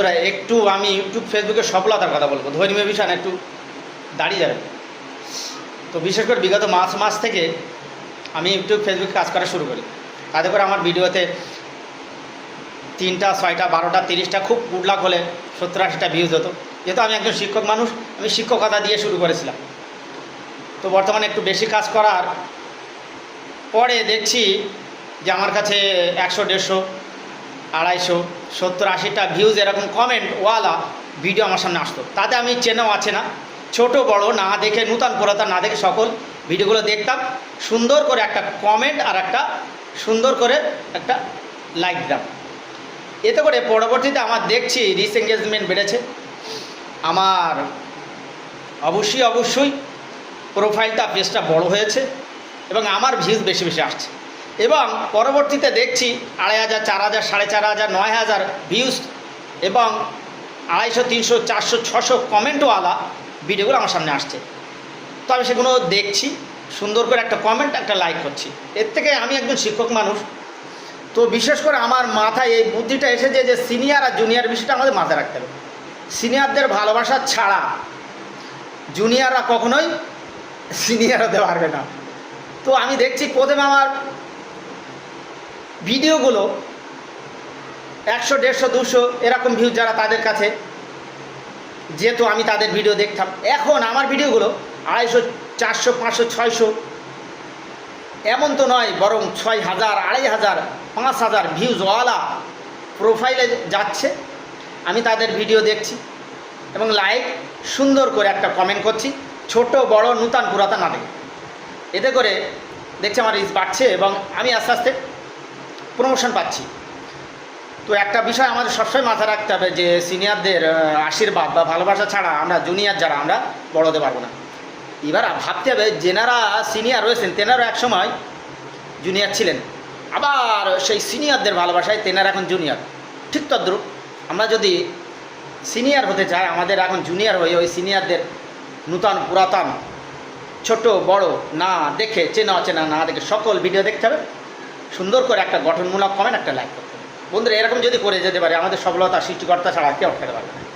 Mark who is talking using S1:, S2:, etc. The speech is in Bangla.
S1: বন্ধুরা, একটু আমি ইউটিউব ফেসবুকে সফলতার কথা বলব। ধর্মীয় বিষয় একটু দাঁড়িয়ে যাবে। তো বিশেষ করে বিগত মাস মাস থেকে আমি ইউটিউব ফেসবুকে কাজ করা শুরু করি। তাতে করে আমার ভিডিওতে তিনটা, ছয়টা, বারোটা, তিরিশটা, খুব গুড লাক হলে সত্তর, আশিটা ভিউজ হতো। যেহেতু আমি একজন শিক্ষক মানুষ, আমি শিক্ষকতা দিয়ে শুরু করেছিলাম। তো বর্তমানে একটু বেশি কাজ করার পরে দেখছি যে আমার কাছে একশো, দেড়শো আড়াইশো, সত্তর, আশিটা ভিউজ এরকম কমেন্ট ওয়ালা ভিডিও আমার সামনে আসতো। তাতে আমি চেনাও আছে না। ছোট, বড়, না দেখে নূতন পুরাতন, না দেখে সকল ভিডিওগুলো দেখতাম। সুন্দর করে একটা কমেন্ট আর একটা সুন্দর করে একটা লাইক দিতাম। এতে করে পরবর্তীতে আমার দেখছি রিচ এঙ্গেজমেন্ট বেড়েছে। আমার অবশ্যই অবশ্যই প্রোফাইলটা পেজটা বড় হয়েছে এবং আমার ভিউজ বেশি বেশি আসছে। এবং পরবর্তীতে দেখছি আড়াই হাজার, চার হাজার, সাড়ে চার হাজার, নয় হাজার ভিউজ এবং আড়াইশো, তিনশো, চারশো, ছশো কমেন্টওয়ালা ভিডিওগুলো আমার সামনে আসছে। তো আমি সেগুলো দেখছি, সুন্দর করে একটা কমেন্ট একটা লাইক করছি। এর থেকে আমি একজন শিক্ষক মানুষ। তো বিশেষ করে আমার মাথায় এই বুদ্ধিটা এসেছে যে সিনিয়র আর জুনিয়র বিষয়টা আমাদের মাথায় রাখতে হবে। সিনিয়রদের ভালোবাসা ছাড়া জুনিয়ররা কখনোই সিনিয়র হতে পারবে না। তো আমি দেখছি প্রথমে আমার ভিডিওগুলো একশো, দেড়শো, দুশো এরকম ভিউ যারা তাদের কাছে, যেহেতু আমি তাদের ভিডিও দেখতাম, এখন আমার ভিডিওগুলো আড়াইশো, চারশো, পাঁচশো, ছয়শো, এমন তো নয়, বরং ছয় হাজার, আড়াই হাজার, পাঁচ হাজার ভিউজওয়ালা প্রোফাইলে যাচ্ছে। আমি তাদের ভিডিও দেখছি এবং লাইক সুন্দর করে একটা কমেন্ট করছি, ছোট, বড়, নূতন, পুরাতন দেখে এতে করে দেখছি আমার রিচ বাড়ছে এবং আমি আস্তে আস্তে প্রমোশন পাচ্ছি। তো একটা বিষয় আমাদের সবসময় মাথায় রাখতে হবে যে সিনিয়রদের আশীর্বাদ বা ভালোবাসা ছাড়া আমরা জুনিয়র যারা, আমরা বড় হতে পারব না। এবার ভাবতে হবে যেনারা সিনিয়র রয়েছেন, তেনারও একসময় জুনিয়র ছিলেন। আবার সেই সিনিয়রদের ভালোবাসায় তেনারা এখন জুনিয়র ঠিক তদ্রুপ আমরা যদি সিনিয়র হতে চাই, আমাদের এখন জুনিয়র হয়ে ওই সিনিয়রদের নূতন, পুরাতন, ছোট, বড়, না দেখে, চেনা, অচেনা, না দেখে সকল ভিডিও দেখতে হবে। সুন্দর করে একটা গঠনমূলক কমেন্ট একটা লাইক করতে বন্ধুরা, এরকম যদি করে যেতে পারে, আমাদের সফলতা সৃষ্টিকর্তা ছাড়া কেউ খেতে পারবে না।